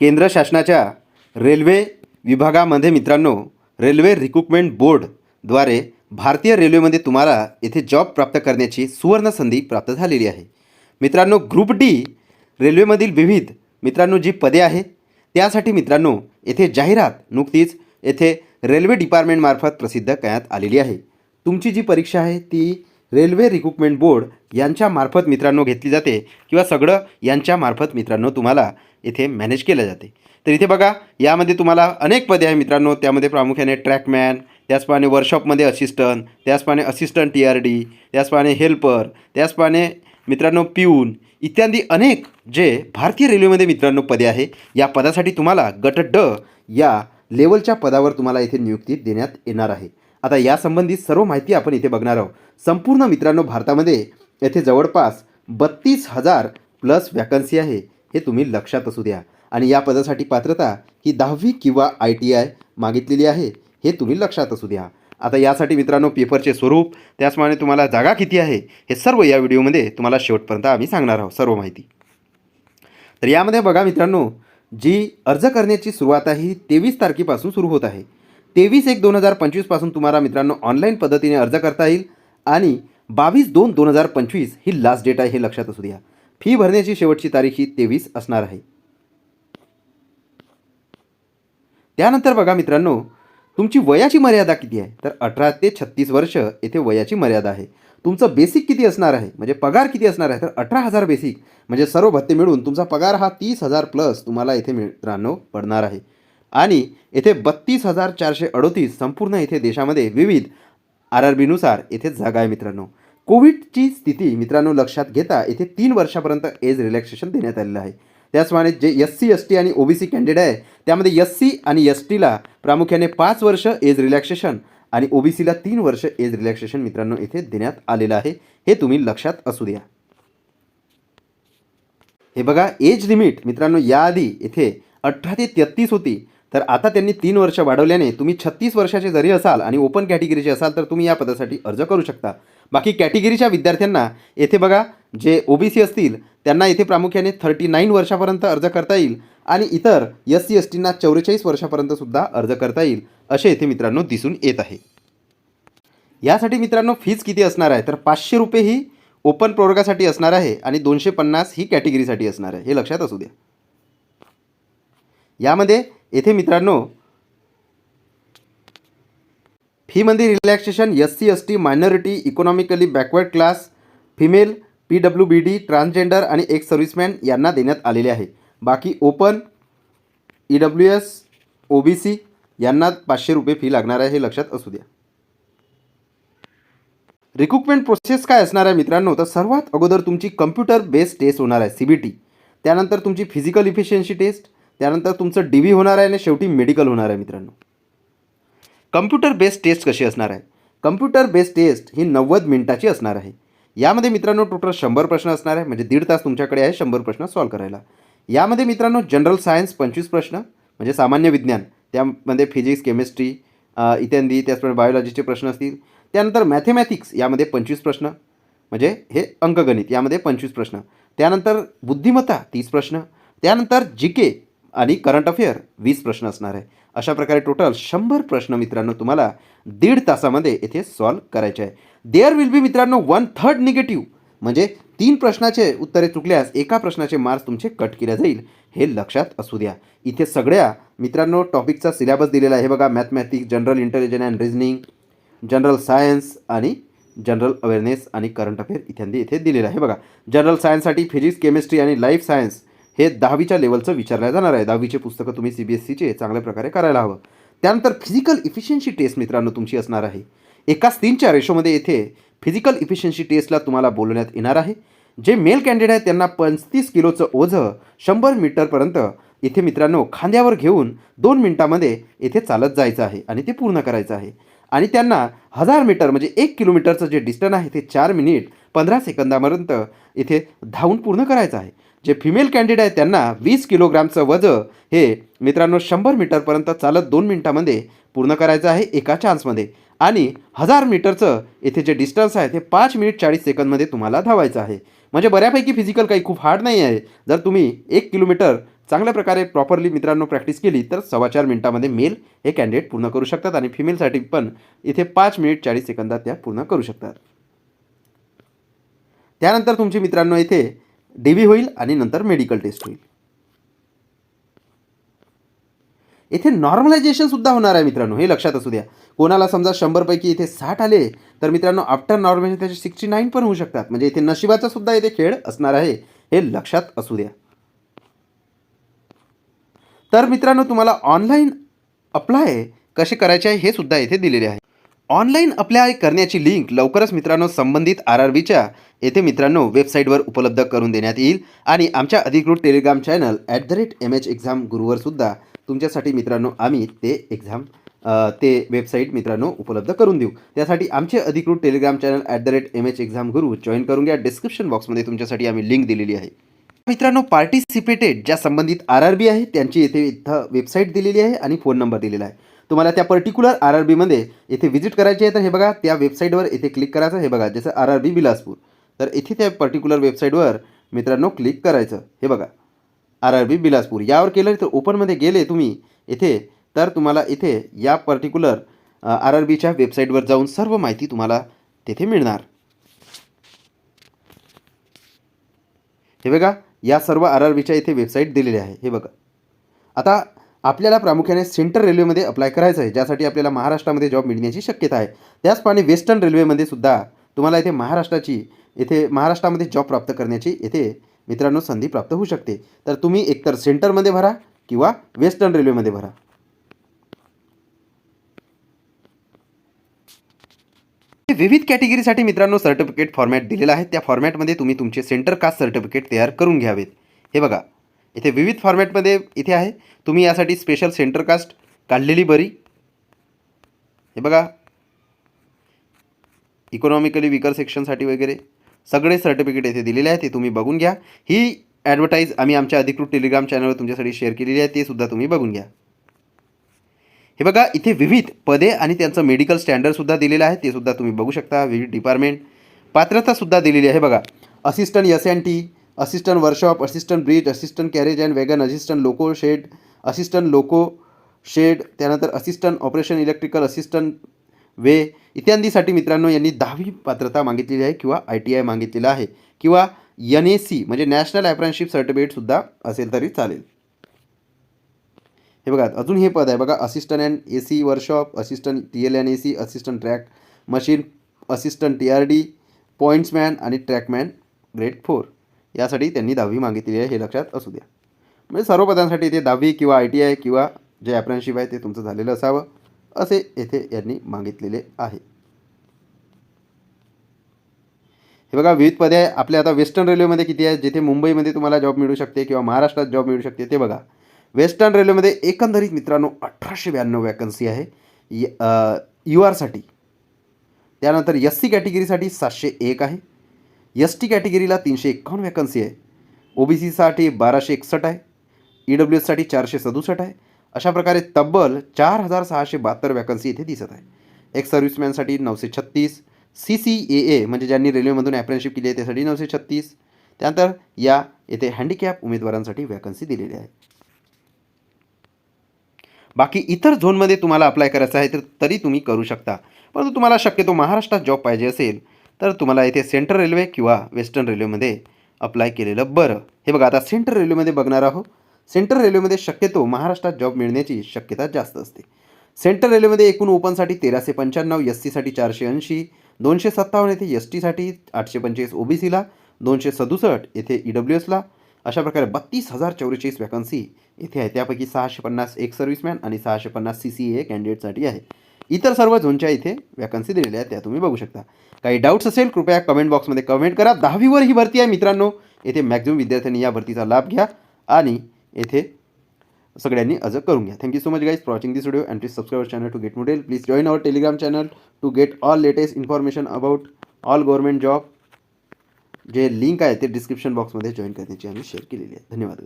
केंद्र शासनाच्या रेल्वे विभागामध्ये मित्रांनो रेल्वे रिक्रुटमेंट बोर्डद्वारे भारतीय रेल्वेमध्ये तुम्हाला येथे जॉब प्राप्त करण्याची सुवर्ण संधी प्राप्त झालेली आहे. मित्रांनो ग्रुप डी रेल्वेमधील विविध मित्रांनो जी पदे आहेत त्यासाठी मित्रांनो येथे जाहिरात नुकतीच येथे रेल्वे डिपार्टमेंटमार्फत प्रसिद्ध करण्यात आलेली आहे. तुमची जी परीक्षा आहे ती रेल्वे रिक्रुटमेंट बोर्ड यांच्यामार्फत मित्रांनो घेतली जाते किंवा सगळं यांच्यामार्फत मित्रांनो तुम्हाला इथे मॅनेज केल्या जाते. तर इथे बघा यामध्ये तुम्हाला अनेक पदे आहे मित्रांनो. त्यामध्ये प्रामुख्याने ट्रॅकमॅन त्याचप्रमाणे वर्कशॉपमध्ये असिस्टंट त्याचप्रमाणे असिस्टंट टी आर डी त्याचप्रमाणे हेल्पर त्याचप्रमाणे मित्रांनो पिऊन इत्यादी अनेक जे भारतीय रेल्वेमध्ये मित्रांनो पदे आहे या पदासाठी तुम्हाला गट ड या लेवलच्या पदावर तुम्हाला इथे नियुक्ती देण्यात येणार आहे. आता यासंबंधी सर्व माहिती आपण इथे बघणार आहोत. संपूर्ण मित्रांनो भारतामध्ये येथे जवळपास बत्तीस हजार प्लस वॅकन्सी आहे. हे तुम्ही लक्षात असू द्या. आणि या पदासाठी पात्रता ही दहावी किंवा आय टी आय मागितलेली आहे हे तुम्ही लक्षात असू द्या. आता यासाठी मित्रांनो पेपरचे स्वरूप त्याचप्रमाणे तुम्हाला जागा किती आहे हे सर्व या व्हिडिओमध्ये तुम्हाला शेवटपर्यंत आम्ही सांगणार आहोत सर्व माहिती. तर यामध्ये बघा मित्रांनो जी अर्ज करण्याची सुरुवात आहे ही तेवीस तारखेपासून सुरू होत आहे. तेवीस एक दोन हजार पंचवीसपासून तुम्हाला मित्रांनो ऑनलाईन पद्धतीने अर्ज करता येईल आणि बावीस दोन दोन हजार पंचवीस ही लास्ट डेट आहे हे लक्षात असू द्या. फी भरण्याची शेवटची तारीख ही तेवीस असणार आहे. त्यानंतर बघा मित्रांनो तुमची वयाची मर्यादा किती आहे? तर अठरा ते छत्तीस वर्ष येथे वयाची मर्यादा आहे. तुमचं बेसिक किती असणार आहे? म्हणजे पगार किती असणार आहे? तर अठरा हजार बेसिक म्हणजे सर्व भत्ते मिळून तुमचा पगार हा तीस हजार प्लस तुम्हाला इथे मित्रांनो पडणार आहे. आणि येथे बत्तीस हजार चारशे अडोतीस संपूर्ण येथे देशामध्ये विविध आर आर बीनुसार येथे जागा आहे मित्रांनो. कोविडची स्थिती मित्रांनो लक्षात घेता येथे तीन वर्षापर्यंत एज रिलॅक्सेशन देण्यात आलेलं आहे. त्याचप्रमाणे जे एस सी एस टी आणि ओबीसी कॅन्डिडेट आहे त्यामध्ये एस सी आणि एस टीला प्रामुख्याने पाच वर्ष एज रिलॅक्सेशन आणि ओबीसीला तीन वर्ष एज रिलॅक्सेशन मित्रांनो इथे देण्यात आलेलं आहे. हे तुम्ही लक्षात असू द्या. हे बघा एज लिमिट मित्रांनो याआधी इथे अठरा ते तेहत्तीस होती. तर आता त्यांनी तीन वर्ष वाढवल्याने तुम्ही छत्तीस वर्षाचे जरी असाल आणि ओपन कॅटेगरीचे असाल तर तुम्ही या पदासाठी अर्ज करू शकता. बाकी कॅटेगरीच्या विद्यार्थ्यांना येथे बघा जे ओबीसी असतील त्यांना येथे प्रामुख्याने थर्टी नाईन वर्षापर्यंत अर्ज करता येईल आणि इतर एस सी एस टींना चौवेचाळीस वर्षापर्यंतसुद्धा अर्ज करता येईल असे येथे मित्रांनो दिसून येत आहे. यासाठी मित्रांनो फीज किती असणार आहे? तर पाचशे रुपये ही ओपन प्रवर्गासाठी असणार आहे आणि दोनशे पन्नास ही कॅटेगरीसाठी असणार आहे. हे लक्षात असू द्या. यामध्ये येथे मित्रांनो फीमध्ये relaxation S C S T minority economically backward class female P W B D transgender आणि एक्स सर्व्हिसमॅन यांना देण्यात आलेले आहे. बाकी open E W S O B C यांना पाचशे रुपये फी लागणार आहे हे लक्षात असू द्या. रिक्रुटमेंट प्रोसेस काय असणार आहे मित्रांनो? तर सर्वात अगोदर तुमची कम्प्युटर बेस्ड टेस्ट होणार आहे सी बी टी त्यानंतर तुमची फिजिकल इफिशियन्सी टेस्ट त्यानंतर तुमचं डी व्ही होणार आहे आणि शेवटी मेडिकल होणार आहे मित्रांनो. कम्प्युटर बेस्ड टेस्ट कशी असणार आहे? कम्प्युटर बेस्ड टेस्ट ही नव्वद मिनिटाची असणार आहे. यामध्ये मित्रांनो टोटल शंभर प्रश्न असणार आहे. म्हणजे दीड तास तुमच्याकडे आहे शंभर प्रश्न सॉल्व करायला. यामध्ये मित्रांनो जनरल सायन्स पंचवीस प्रश्न म्हणजे सामान्य विज्ञान त्यामध्ये फिजिक्स केमिस्ट्री इत्यादी त्याचप्रमाणे बायोलॉजीचे प्रश्न असतील. त्यानंतर मॅथेमॅटिक्स यामध्ये पंचवीस प्रश्न म्हणजे हे अंकगणित यामध्ये पंचवीस प्रश्न. त्यानंतर बुद्धिमत्ता तीस प्रश्न. त्यानंतर जी के आणि करंट अफेअर वीस प्रश्न असणार आहे. अशा प्रकारे टोटल शंभर प्रश्न मित्रांनो तुम्हाला दीड तासामध्ये येथे सॉल्व करायचे आहे. देअर विल बी मित्रांनो वन थर्ड निगेटिव्ह म्हणजे तीन प्रश्नाचे उत्तरे चुकल्यास एका प्रश्नाचे मार्क्स तुमचे कट केल्या जाईल. हे लक्षात असू द्या. इथे सगळ्या मित्रांनो टॉपिकचा सिलेबस दिलेला आहे हे बघा. Mathematics general intelligence and reasoning general science आणि जनरल अवेअरनेस आणि करंट अफेअर इत्यादी इथे दिलेलं आहे बघा. जनरल सायन्ससाठी फिजिक्स केमिस्ट्री आणि लाईफ सायन्स हे दहावीच्या लेवलचं विचारलं जाणार आहे. दहावीचे पुस्तकं तुम्ही सी बी एस सीचे चांगल्या प्रकारे करायला हवं. त्यानंतर फिजिकल इफिशियन्सी टेस्ट मित्रांनो तुमची असणार आहे. एकाच तीनच्या रेशोमध्ये येथे फिजिकल इफिशियन्सी टेस्टला तुम्हाला बोलवण्यात येणार आहे. जे मेल कॅन्डिडेट आहेत त्यांना पस्तीस किलोचं ओझं शंभर मीटरपर्यंत इथे मित्रांनो खांद्यावर घेऊन दोन मिनटामध्ये इथे चालत जायचं आहे आणि ते पूर्ण करायचं आहे. आणि त्यांना हजार मीटर म्हणजे एक किलोमीटरचं जे डिस्टन्स आहे ते चार मिनिट पंधरा सेकंदापर्यंत इथे धावून पूर्ण करायचं आहे. जे फिमेल कॅन्डिडेट आहेत त्यांना वीस किलोग्रामचं वजं हे मित्रांनो शंभर मीटरपर्यंत चालत दोन मिनटामध्ये पूर्ण करायचं आहे एका चान्समध्ये आणि हजार मीटरचं इथे जे डिस्टन्स आहे ते पाच मिनिट चाळीस सेकंदमध्ये तुम्हाला धावायचं आहे. म्हणजे बऱ्यापैकी फिजिकल काही खूप हार्ड नाही आहे. जर तुम्ही एक किलोमीटर चांगल्या प्रकारे प्रॉपरली मित्रांनो प्रॅक्टिस केली तर सव्वा चार मिनिटामध्ये मेल हे कॅन्डिडेट पूर्ण करू शकतात आणि फिमेलसाठी पण इथे पाच मिनिट चाळीस सेकंदात त्या पूर्ण करू शकतात. त्यानंतर तुमची मित्रांनो इथे डी व्ही होईल आणि नंतर मेडिकल टेस्ट होईल. इथे नॉर्मलायझेशन सुद्धा होणार आहे मित्रांनो हे लक्षात असू द्या. कोणाला समजा शंभरपैकी इथे साठ आले तर मित्रांनो आफ्टर नॉर्मलायझेशन त्याचे सिक्स्टी नाईन पण होऊ शकतात. म्हणजे इथे नशिबाचा सुद्धा इथे खेळ असणार आहे हे लक्षात असू द्या. तर मित्रांनो तुम्हाला ऑनलाईन अप्लाय कसे करायचे आहे हे सुद्धा येथे दिलेले आहे. ऑनलाईन अप्लाय करण्याची लिंक लवकरच मित्रांनो संबंधित आर आर बीच्या येथे मित्रांनो वेबसाईटवर उपलब्ध करून देण्यात येईल. आणि आमच्या अधिकृत Telegram channel at the rate M H exam गुरुवर सुद्धा तुमच्यासाठी मित्रांनो आम्ही ते एक्झाम ते वेबसाईट मित्रांनो उपलब्ध करून देऊ. त्यासाठी आमचे अधिकृत Telegram channel at the rate M H exam Guru join करून घ्या. डिस्क्रिप्शन बॉक्समध्ये तुमच्यासाठी आम्ही लिंक दिलेली आहे. मित्रांनो पार्टिसिपेटेड ज्या संबंधित आर आर बी आहे त्यांची येथे इथं वेबसाईट दिलेली आहे आणि फोन नंबर दिलेला आहे. तुम्हाला त्या पर्टिक्युलर आर आर बीमध्ये येथे व्हिजिट करायची आहे तर हे बघा त्या वेबसाईटवर येथे क्लिक करायचं हे बघा जसं आर आर बी बिलासपूर. तर इथे त्या पर्टिक्युलर वेबसाईटवर मित्रांनो क्लिक करायचं हे बघा आर आर बी बिलासपूर. यावर केलं तर ओपनमध्ये गेले तुम्ही इथे तर तुम्हाला इथे या पर्टिक्युलर आर आर बीच्या वेबसाईटवर जाऊन सर्व माहिती तुम्हाला तेथे मिळणार. हे बघा या सर्व आर आर बीच्या इथे वेबसाईट दिलेली आहे. हे बघा. आता आपल्याला प्रामुख्याने सेंट्रल रेल्वेमध्ये अप्लाय करायचं आहे ज्यासाठी आपल्याला महाराष्ट्रामध्ये जॉब मिळण्याची शक्यता आहे. त्याचप्रमाणे वेस्टर्न रेल्वेमध्ये सुद्धा तुम्हाला इथे महाराष्ट्राची येथे महाराष्ट्रामध्ये जॉब प्राप्त करण्याची येथे मित्रांनो संधी प्राप्त होऊ शकते. तर तुम्ही एकतर सेंटरमध्ये भरा किंवा वेस्टर्न रेल्वेमध्ये भरा. विविध कॅटेगरीसाठी मित्रांनो सर्टिफिकेट फॉर्मॅट दिलेला आहे. त्या फॉर्मॅटमध्ये तुम्ही तुमचे सेंटर कास्ट सर्टिफिकेट तयार करून घ्यावेत. हे बघा इथे विविध फॉर्मॅटमध्ये इथे आहे. तुम्ही यासाठी स्पेशल सेंटर कास्ट काढलेली बरी. हे बघा इकॉनॉमिकली विकर सेक्शनसाठी वगैरे सगळे सर्टिफिकेट येथे दिलेले आहे ते तुम्ही बघून घ्या. ही ॲडव्हर्टाईज आम्ही आमच्या अधिकृत टेलिग्राम चॅनलवर तुमच्यासाठी शेअर केलेली आहे ते सुद्धा तुम्ही बघून घ्या. हे बघा इथे विविध पदे आणि त्यांचं मेडिकल स्टँडर्डसुद्धा दिलेलं आहे. ते सुद्धा तुम्ही बघू शकता. विविध डिपार्टमेंट पात्रतासुद्धा दिलेली आहे. बघा assistant S and T assistant workshop assistant bridge assistant carriage and wagon assistant loco shed assistant loco shed त्यानंतर assistant operation electrical assistant way इत्यादीसाठी मित्रांनो यांनी दहावी पात्रता मागितलेली आहे किंवा आय टी आय मागितलेलं आहे. किंवा एन ए सी म्हणजे नॅशनल ॲप्रेंटशिप सर्टिफिकेटसुद्धा असेल तरी चालेल. हे बघा अजून हे पद आहे बघा assistant and A C workshop assistant T L and A C assistant track machine assistant T R D pointsman आणि ट्रॅकमॅन ग्रेड फोर यासाठी त्यांनी दहावी मागितलेली आहे हे लक्षात असू द्या. म्हणजे सर्व पदांसाठी इथे दहावी किंवा आय टी आय किंवा जे अप्रेंटशिप आहे ते तुमचं झालेलं असावं असे येथे यांनी मागितलेले आहे. हे बघा विविध पदे आहे आपल्या आता वेस्टर्न रेल्वेमध्ये किती आहे जिथे मुंबईमध्ये तुम्हाला जॉब मिळू शकते किंवा महाराष्ट्रात जॉब मिळू शकते ते बघा. वेस्टर्न रेल्वेमध्ये एकंदरीत मित्रांनो अठराशे ब्याण्णव वॅकन्सी आहे. यू आरसाठी त्यानंतर एस सी कॅटेगरीसाठी सातशे एक आहे. एस टी कॅटेगरीला तीनशे एकावन्न वॅकन्सी आहे. ओ बी सीसाठी बाराशे एकसष्ट आहे. ई डब्ल्यू एससाठी चारशे सदुसष्ट आहे. अशा प्रकारे तब्बल चार हजार सहाशे बहात्तर वॅकन्सी इथे दिसत आहे. एक्स सर्व्हिसमॅनसाठी नऊशे छत्तीस. सी सी ए ए म्हणजे ज्यांनी रेल्वेमधून ॲप्रेनशिप केली आहे त्यासाठी नऊशे छत्तीस. त्यानंतर या येथे हँडिकॅप उमेदवारांसाठी वॅकन्सी दिलेली आहे. बाकी इतर झोनमध्ये तुम्हाला अप्लाय करायचं आहे तर तरी तुम्ही करू शकता. परंतु तुम्हाला शक्यतो महाराष्ट्रात जॉब पाहिजे असेल तर तुम्हाला इथे सेंट्रल रेल्वे किंवा वेस्टर्न रेल्वेमध्ये अप्लाय केलेलं बरं. हे बघा आता सेंट्रल रेल्वेमध्ये बघणार आहोत. सेंट्रल रेल्वेमध्ये शक्यतो महाराष्ट्रात जॉब मिळण्याची शक्यता जास्त असते. सेंट्रल रेल्वेमध्ये एकूण ओपनसाठी तेराशे पंच्याण्णव एस सीसाठी चारशे ऐंशी दोनशे सत्तावन्न येथे एस टीसाठी आठशे पंचवीस ओ बी सीला दोनशे सदुसष्ट येथे ई डब्ल्यू एसला अशा प्रकारे बत्तीस हजार चौवेचाळीस वॅकन्सी येथे आहे. त्यापैकी सहाशे पन्नास एक सर्व्हिसमॅन आणि सहाशे पन्नास सी सी ए कॅन्डिडेटसाठी आहे. इतर सर्व झोनच्या इथे वॅकन्सी दिलेल्या आहेत. त्या तुम्ही बघू शकता. काही डाऊट्स असेल कृपया कमेंट बॉक्समध्ये कमेंट करा. दहावीवर ही भरती आहे मित्रांनो. येथे मॅक्झिमम विद्यार्थ्यांनी या भरतीचा लाभ घ्या आणि येथे सगळ्यांनी अर्ज करून घ्या. Thank you so much guys for watching this video and please subscribe channel to get model please join our Telegram channel to get all latest information about all government job जे लिंक आहे ते description बॉक्समध्ये join करण्याची आम्ही share केलेली आहे. धन्यवाद.